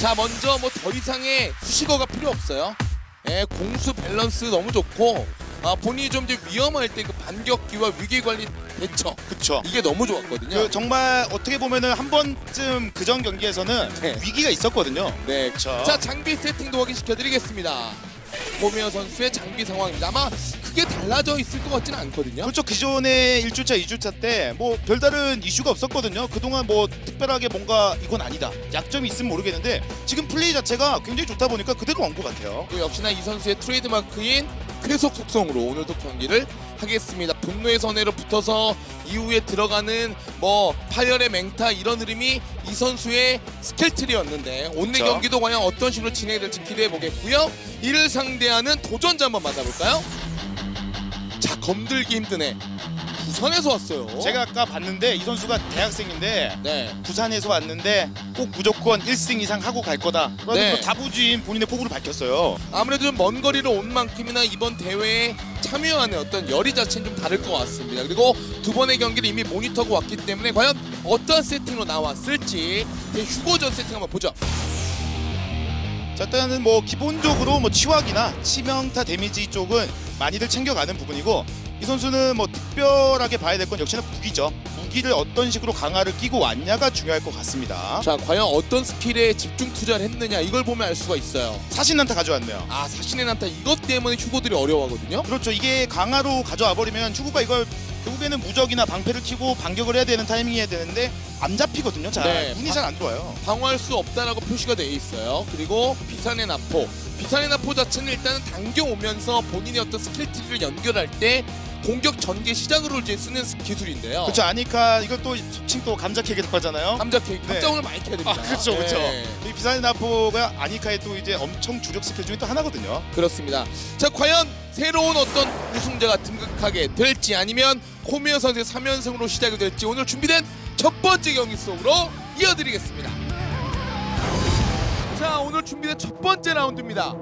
자 먼저 뭐 더 이상의 수식어가 필요 없어요. 예, 공수 밸런스 너무 좋고 아, 본인이 좀 이제 위험할 때 그 반격기와 위기 관리 대처 그쵸. 이게 너무 좋았거든요. 그 정말 어떻게 보면은 한 번쯤 그전 경기에서는 네. 위기가 있었거든요. 네. 그쵸. 자 장비 세팅도 확인시켜드리겠습니다. 고미어 선수의 장비 상황입니다. 아마 크게 달라져 있을 것 같지는 않거든요. 그렇죠. 기존에 1주차, 2주차 때 뭐 별다른 이슈가 없었거든요. 그동안 뭐 특별하게 뭔가 이건 아니다. 약점이 있으면 모르겠는데 지금 플레이 자체가 굉장히 좋다 보니까 그대로 온 것 같아요. 또 역시나 이 선수의 트레이드마크인 쾌속 속성으로 오늘도 경기를 하겠습니다. 분노의 선회로 붙어서 이후에 들어가는 뭐 파열의 맹타 이런 흐름이 이 선수의 스킬트리였는데 오늘 그쵸. 경기도 과연 어떤 식으로 진행이 될지 기대해 보겠고요. 이를 상대하는 도전자 한번 만나볼까요? 자 검들기 힘드네. 부산에서 왔어요. 제가 아까 봤는데 이 선수가 대학생인데 네. 부산에서 왔는데 꼭 무조건 1승 이상 하고 갈 거다. 네. 또 다부진 본인의 포부를 밝혔어요. 아무래도 좀 먼 거리를 온 만큼이나 이번 대회에 참여하는 어떤 열의 자체는 좀 다를 것 같습니다. 그리고 두 번의 경기를 이미 모니터하고 왔기 때문에 과연 어떤 세팅으로 나왔을지 그 휴고전 세팅 한번 보죠. 자 일단은 뭐 기본적으로 뭐 치확이나 치명타 데미지 쪽은 많이들 챙겨가는 부분이고 이 선수는 뭐 특별하게 봐야 될 건 역시나 무기죠. 무기를 어떤 식으로 강화를 끼고 왔냐가 중요할 것 같습니다. 자, 과연 어떤 스킬에 집중 투자를 했느냐 이걸 보면 알 수가 있어요. 사신 난타 가져왔네요. 아, 사신의 난타 이것 때문에 휴고들이 어려워하거든요. 그렇죠. 이게 강화로 가져와 버리면 추구가 이걸 결국에는 무적이나 방패를 키고 반격을 해야 되는 타이밍이어야 되는데 안 잡히거든요. 잘 네. 운이 잘 안 좋아요. 방어할 수 없다라고 표시가 되어 있어요. 그리고 비산의 나포. 비산의 나포 자체는 일단은 당겨 오면서 본인의 어떤 스킬 트리를 연결할 때 공격 전개 시작으로 이제 쓰는 스- 기술인데요. 그렇죠. 아니까 이걸 또 속칭 또 감자 캐릭터 하잖아요. 감자 케이크 네. 감자오늘 많이 캐야 됩니다. 아 그렇죠, 그렇죠. 네, 이 비사의 나포가 아니카의 또 이제 엄청 주력 스킬 중에 또 하나거든요. 그렇습니다. 자, 과연 새로운 어떤 우승자가 등극하게 될지 아니면 코미어 선수의 3연승으로 시작이 될지 오늘 준비된 첫 번째 경기 속으로 이어드리겠습니다. 자, 오늘 준비된 첫 번째 라운드입니다.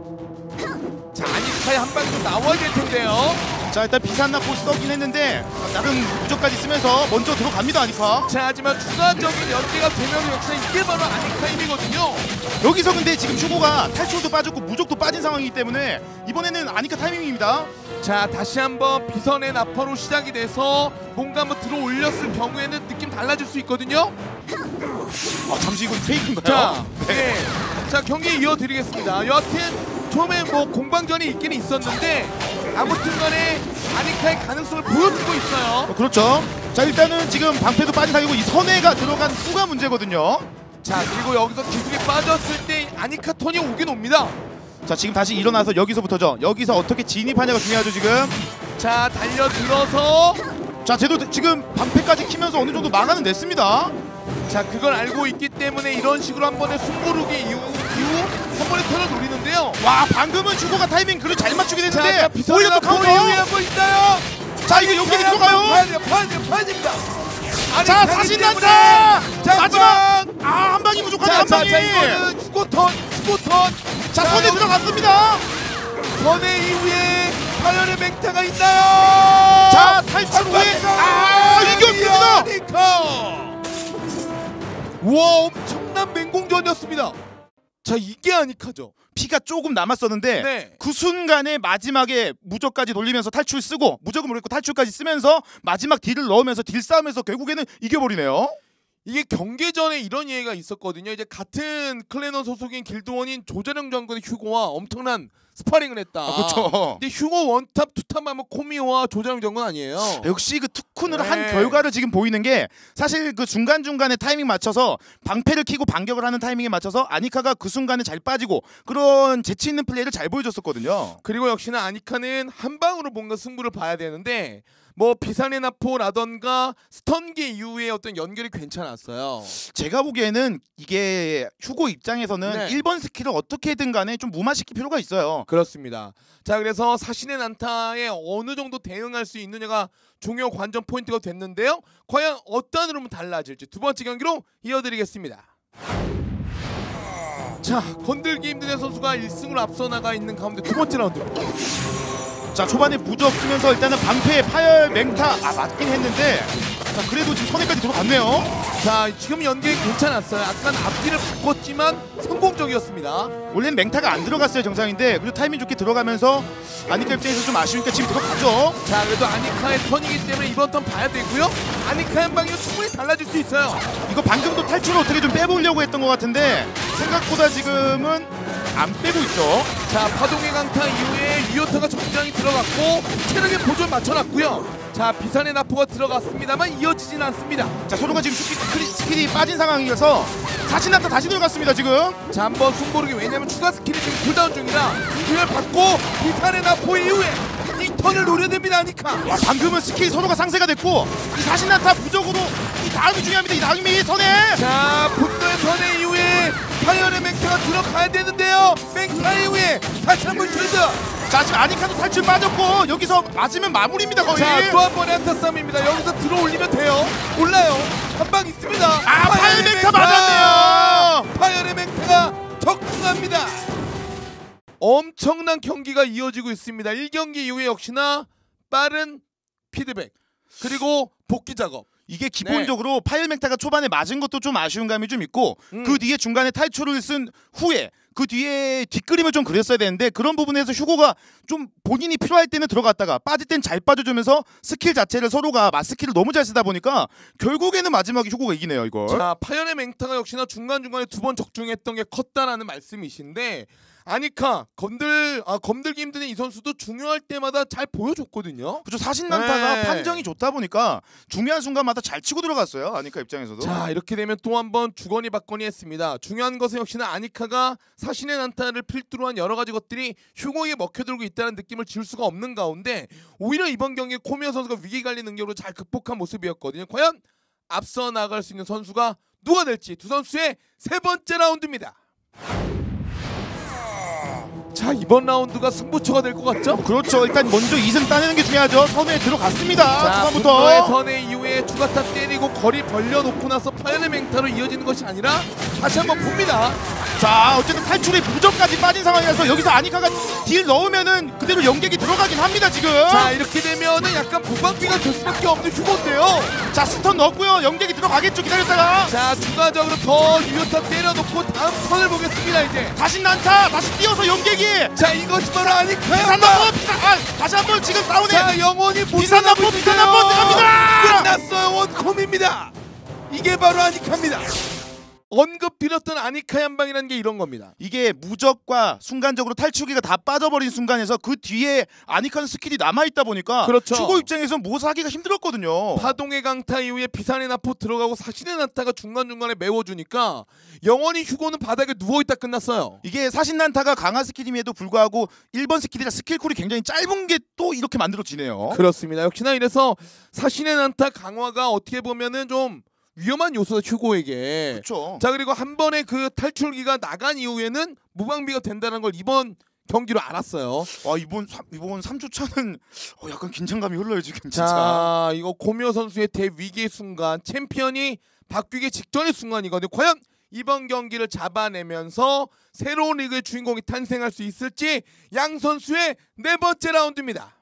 자, 아니카의 한좀 나와야 될 텐데요. 자 일단 비산 나포 써긴 했는데 나름 무적까지 쓰면서 먼저 들어갑니다 아니카. 자, 하지만 추가적인 연계가 되면 역시 이게 바로 아니카 힘이거든요. 여기서 근데 지금 휴고가 탈출도 빠졌고 무적도 빠진 상황이기 때문에 이번에는 아니카 타이밍입니다. 자 다시 한번 비선의 나파로 시작이 돼서 뭔가 한번 들어 올렸을 경우에는 느낌 달라질 수 있거든요. 아 잠시 이건 페이크인가요? 자, 네. 자 경기 이어드리겠습니다. 여하튼 처음에 뭐 공방전이 있긴 있었는데 아무튼간에 아니카의 가능성을 보여주고 있어요. 어, 그렇죠. 자 일단은 지금 방패도 빠진 상이고 이 선회가 들어간 수가 문제거든요. 자 그리고 여기서 기술이 빠졌을 때 아니카 턴이 오긴 옵니다. 자 지금 다시 일어나서 여기서부터죠. 여기서 어떻게 진입하냐가 중요하죠 지금. 자 달려들어서 자 쟤도 지금 방패까지 키면서 어느 정도 막아는 냈습니다. 자 그걸 알고 있기 때문에 이런 식으로 한 번의 숨고르기 이후 번의 턴을 노리는데요. 와 방금은 주고가 타이밍 그를 잘 맞추게 자, 됐는데 오히려 또 카운터. 이후에 한번 있나요? 자 이거 여기 들어가요. 됩니다. 자 사신 난다. 자 마지막 아한 방이 부족하네 자, 한 자, 방이. 자 이거는 휴고턴, 휴고턴. 자 선에 들어갔습니다. 선의 이후에 파열의 맹타가 있나요? 자 탈출 후에 아. 이겼습니다. 와 엄청난 맹공전이었습니다. 자 이게 아니카죠. 피가 조금 남았었는데 네. 그 순간에 마지막에 무적까지 돌리면서 탈출 쓰고 무적은 모르겠고 탈출까지 쓰면서 마지막 딜을 넣으면서 딜 싸움에서 결국에는 이겨버리네요. 이게 경기 전에 이런 얘기가 있었거든요. 이제 같은 클레너 소속인 길드원인 조자령 장군의 휴고와 엄청난 스파링을 했다. 아, 그렇죠. 근데 휴고 원탑 투탑 하면 코미오와 조자령 장군 아니에요. 역시 그 투쿤을 네. 한 결과를 지금 보이는 게 사실 그 중간 중간에 타이밍 맞춰서 방패를 키고 반격을 하는 타이밍에 맞춰서 아니카가 그 순간에 잘 빠지고 그런 재치 있는 플레이를 잘 보여줬었거든요. 그리고 역시나 아니카는 한 방으로 뭔가 승부를 봐야 되는데 뭐 비산의 나포라던가 스턴기 이후에 어떤 연결이 괜찮았어요. 제가 보기에는 이게 휴고 입장에서는 네. 1번 스킬을 어떻게든 간에 좀 무마시킬 필요가 있어요. 그렇습니다. 자 그래서 사신의 난타에 어느 정도 대응할 수 있느냐가 중요 관전 포인트가 됐는데요. 과연 어떤 흐름은 달라질지 두 번째 경기로 이어드리겠습니다. 자 건들기 힘든 애 선수가 1승으로 앞서 나가 있는 가운데 두 번째 라운드입니다. 자 초반에 무적 쓰면서 일단은 방패 파열 맹타. 아 맞긴 했는데 자 그래도 지금 선에까지 들어갔네요. 자 지금 연계 괜찮았어요. 약간 앞뒤를 바꿨지만 성공적이었습니다. 원래는 맹타가 안 들어갔어요 정상인데 그래도 타이밍 좋게 들어가면서 아니카 입장에서 좀 아쉬우니까 지금 들어가죠. 자 그래도 아니카의 턴이기 때문에 이번 턴 봐야 되고요. 아니카 한 방이면 충분히 달라질 수 있어요. 이거 방금도 탈출을 어떻게 좀 빼보려고 했던 것 같은데 생각보다 지금은 안 빼고 있죠. 자 파동의 강타 이후에 유효타가 정장이 들어갔고 체력의 보조를 맞춰놨고요. 자 비산의 나포가 들어갔습니다만 이어지진 않습니다. 자 서로가 지금 스킬, 스킬이, 스킬이 빠진 상황이어서 사신한테 다시 들어갔습니다 지금. 자 한번 숨 고르기 왜냐면 추가 스킬이 지금 쿨다운 중이라 기회를 받고 비산의 나포 이후에 이 턴을 노려냅니다 아니카. 와 방금은 스킬 서로가 상세가 됐고 이 사신한타 무적으로 이 다음이 중요합니다. 이 다음이 선에. 자 분노의 선의 이후에 파이어의 맹타가 들어가야 되는데요. 맹타 이후에 다시 한번 쉴드. 자 지금 아니카도 탈출 빠졌고 여기서 맞으면 마무리입니다 거의. 자 또 한 번의 한타 싸움입니다. 여기서 들어올리면 돼요. 올라요. 한 방 있습니다. 아 파일 파이어의 맹타 맞았네요. 파이어의 맹타가 적중합니다. 엄청난 경기가 이어지고 있습니다. 1경기 이후에 역시나 빠른 피드백 그리고 복귀 작업. 이게 기본적으로 파일 맹타가 초반에 맞은 것도 좀 아쉬운 감이 좀 있고 음. 그 뒤에 중간에 탈출을 쓴 후에 그 뒤에 뒷그림을 좀 그렸어야 되는데 그런 부분에서 휴고가 좀 본인이 필요할 때는 들어갔다가 빠질 땐 잘 빠져주면서 스킬 자체를 서로가 맞스킬을 너무 잘 쓰다 보니까 결국에는 마지막에 휴고가 이기네요 이걸. 자 파연의 맹타가 역시나 중간 중간에 두 번 적중했던 게 컸다라는 말씀이신데 아니카 검들 아 검들기 힘든 이 선수도 중요할 때마다 잘 보여줬거든요. 그죠 사신 난타가 네. 판정이 좋다 보니까 중요한 순간마다 잘 치고 들어갔어요 아니까 입장에서도 자 이렇게 되면 또 한 번 주거니 받거니 했습니다. 중요한 것은 역시나 아니카가 사신의 난타를 필두로 한 여러 가지 것들이 휴고에 먹혀들고 있다는 느낌을 지울 수가 없는 가운데 오히려 이번 경기에 코미어 선수가 위기 관리 능력으로 잘 극복한 모습이었거든요. 과연 앞서 나갈 수 있는 선수가 누가 될지 두 선수의 세 번째 라운드입니다. 자 이번 라운드가 승부처가 될 것 같죠? 그렇죠 일단 먼저 2승 따내는 게 중요하죠 선에 들어갔습니다 초반부터 선의 이후에 추가타 때리고 거리 벌려놓고 나서 파연의 맹타로 이어지는 것이 아니라 다시 한번 봅니다. 자 어쨌든 탈출이 무적까지 빠진 상황이라서 여기서 아니카가 딜 넣으면은 그대로 연객이 들어가긴 합니다 지금 자 이렇게 되면은 약간 무방비가 될 수밖에 없는 휴고인데요. 자 스턴 넣었고요 연객이 들어가겠죠 기다렸다가 자 추가적으로 더 유효타 때려놓고 다음 턴을 보겠습니다 이제. 다시 난타 다시 뛰어서 연객이 자 이것이 바로 아니카야. 비산나무 비산 아 다시 한 번 지금 다운에 자 영원히 못 비산 살아남고 나무, 비산 있어요. 나무 들어갑니다! 끝났어요 원콤입니다. 이게 바로 아니카입니다. 언급 드렸던 아니카의 한 방이라는 게 이런 겁니다. 이게 무적과 순간적으로 탈출기가 다 빠져버린 순간에서 그 뒤에 아니카는 스킬이 남아있다 보니까 그렇죠. 추고 입장에서 모사하기가 힘들었거든요 파동의 강타 이후에 비산의 나포 들어가고 사신의 나타가 중간중간에 메워주니까 영원히 휴고는 바닥에 누워있다 끝났어요. 이게 사신 난타가 강한 스킬임에도 불구하고 1번 스킬이라 스킬쿨이 굉장히 짧은 게 또 이렇게 만들어지네요 그렇습니다. 역시나 이래서 사신의 난타 강화가 어떻게 보면은 좀 위험한 요소다 휴고에게. 그렇죠 자 그리고 한 번에 그 탈출기가 나간 이후에는 무방비가 된다는 걸 이번 경기로 알았어요. 와 이번 삼- 이번 3주차는 어, 약간 긴장감이 흘러요 지금 진짜 자 이거 고묘 선수의 대위기의 순간 챔피언이 바뀌기 직전의 순간이거든요. 과연 이번 경기를 잡아내면서 새로운 리그의 주인공이 탄생할 수 있을지 양 선수의 네 번째 라운드입니다.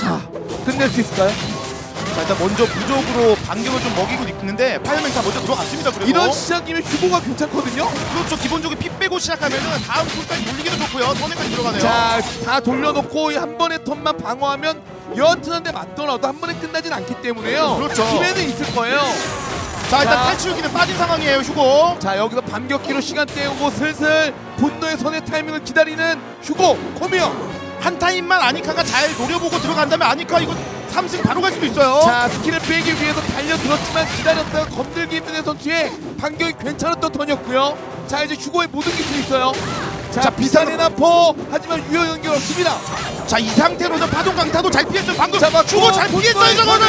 자 끝낼 수 있을까요? 자 일단 먼저 무적으로 반격을 좀 먹이고 있는데 파이어맨 다 먼저 들어갔습니다 그리고 이런 시작이면 휴고가 괜찮거든요. 그렇죠 기본적으로 피 빼고 시작하면은 다음 쿨까지 돌리기도 좋고요 선에까지 들어가네요 자, 다 돌려놓고 한 번의 턴만 방어하면 여하튼 한데 맞더라도 한 번에 끝나진 않기 때문에요. 그렇죠. 기회는 있을 거예요. 자 일단 자. 탈출기는 빠진 상황이에요 휴고 자, 여기서 반격기로 시간 때우고 슬슬 분노의 선의 타이밍을 기다리는 휴고 코미어. 한 타임만 아니카가 잘 노려보고 들어간다면 아니카 이거 3승 바로 갈 수도 있어요 자, 스킬을 빼기 위해서 달려들었지만 기다렸다가 검들기 힘든 선수의 반격이 괜찮았던 턴이었고요. 자, 이제 휴고의 모든 기술이 있어요. 자, 자, 비산의 나포 하지만 유효 연결 없습니다. 자 이 상태로는 파동 강타도 잘 피했어요 방금 휴고 잘 피했어요 저거는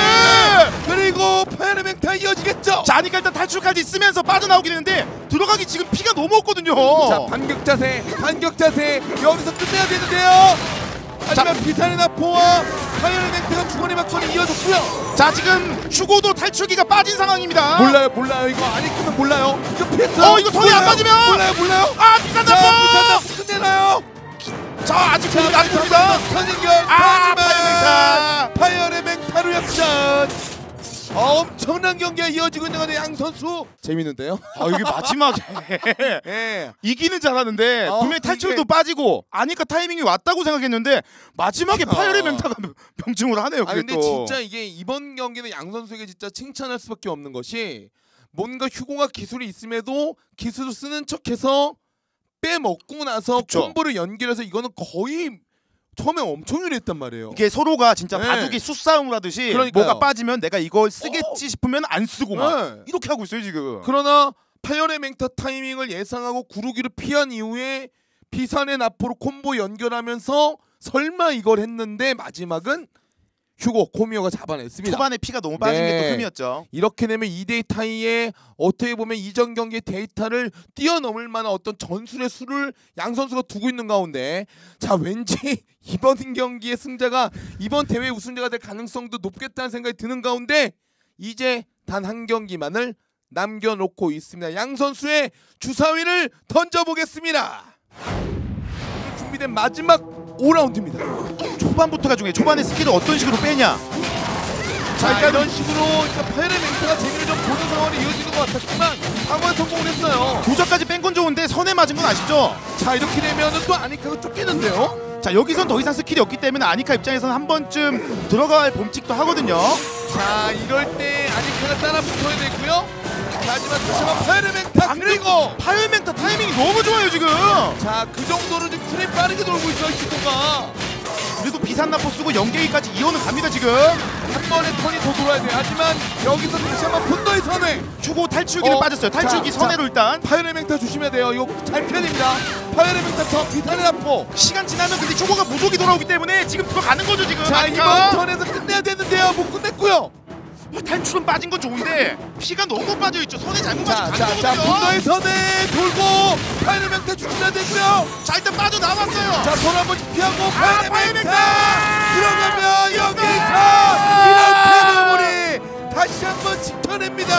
그리고 파이어의 맹타 이어지겠죠. 자 아니카 일단 탈출까지 쓰면서 빠져나오게 되는데 들어가기 지금 피가 너무 없거든요 자 반격 자세 반격 자세 여기서 끝내야 되는데요 하지만 비산의 나포와 파이어의 맹태가 주머니 맞건이 이어졌고요. 자 지금 휴고도 탈출기가 빠진 상황입니다. 몰라요 몰라요. 이거 아니 끄면 몰라요. 이거 피했어 어, 이거 손이 안 맞으면! 몰라요 몰라요. 아 비산 나포 나포 끝내나요. 자 아직 자 공이 안 됩니다. 아 하지만 파이어맨타 역 전. 엄청난 경기가 이어지고 있는 건데 양 선수 재밌는데요. 아 이게 마지막에 예. 이기는 줄 알았는데 어, 분명히 탈출도 이게- 빠지고 아니까 타이밍이 왔다고 생각했는데 마지막에 어. 파열의 맹타가 명중을 하네요. 아 근데 또. 진짜 이게 이번 경기는 양 선수에게 진짜 칭찬할 수밖에 없는 것이 뭔가 휴고가 기술이 있음에도 기술을 쓰는 척해서 빼먹고 나서 그쵸. 콤보를 연결해서 이거는 거의 처음에 엄청 유리했단 말이에요. 이게 서로가 진짜 네. 바둑이 수싸움을 하듯이 그러니까요. 뭐가 빠지면 내가 이걸 쓰겠지 싶으면 안 쓰고 막 네. 이렇게 하고 있어요 지금. 그러나 파열의 맹타 타이밍을 예상하고 구르기를 피한 이후에 비산의 나포로 콤보 연결하면서 설마 이걸 했는데 마지막은 휴고 코미오가 잡아냈습니다. 초반에 피가 너무 빠진 게 네. 또 흠이었죠. 이렇게 되면 2대2 타이에 어떻게 보면 이전 경기의 데이터를 뛰어넘을 만한 어떤 전술의 수를 양 선수가 두고 있는 가운데 자 왠지 이번 경기의 승자가 이번 대회 우승자가 될 가능성도 높겠다는 생각이 드는 가운데 이제 단 한 경기만을 남겨놓고 있습니다. 양 선수의 주사위를 던져보겠습니다. 준비된 마지막 5라운드입니다. 초반부터가 중요해. 초반에 스킬을 어떤 식으로 빼냐. 자 이런 식으로 그러니까 파열의 맹타가 재미를 좀 보는 상황이 이어지는 것 같았지만 방어에 성공을 했어요. 도저까지 뺀 건 좋은데 선에 맞은 건 아시죠? 자 이렇게 되면 은 또 아니카가 쫓기는데요. 자 여기선 더 이상 스킬이 없기 때문에 아니카 입장에서는 한 번쯤 들어갈 범칙도 하거든요. 자 이럴 때 아니카가 따라 붙어야 되고요. 자, 하지만 다시 한번 맹타 그리고 파열멘타 타이밍이 너무 좋아요 지금. 자 그 정도로 지금 쿨이 빠르게 돌고 있어요 시도가 그래도 비산나포 쓰고 연계기까지 이어는 갑니다 지금. 한 번에 턴이 더 돌아야 돼요. 하지만 여기서 다시 한번 분노의 선회 휴고 탈출기는 어, 빠졌어요. 탈출기 자, 선회로 일단 파열의 맹타 조심해야 돼요. 이거 잘 피해야 됩니다. 파열의 맹타 더 비탄의 나포. 시간 지나면 근데 휴고가 무적이 돌아오기 때문에 지금 들어가는 거죠 지금. 자 아니카. 이번 턴에서 끝내야 되는데요. 못 끝냈고요. 탈출은 빠진 건 좋은데 피가 너무 빠져 있죠. 선에 잘못 자, 맞은 자, 자, 거거든요. 분노의 선에 돌고 파이널 맹타 조심해야 되고요. 자 일단 빠져 나왔어요. 자, 손 한 번씩 피하고 파이널 파이널 맹타! 들어가면 여기서 이런 패배물이 다시 한 번 지켜냅니다.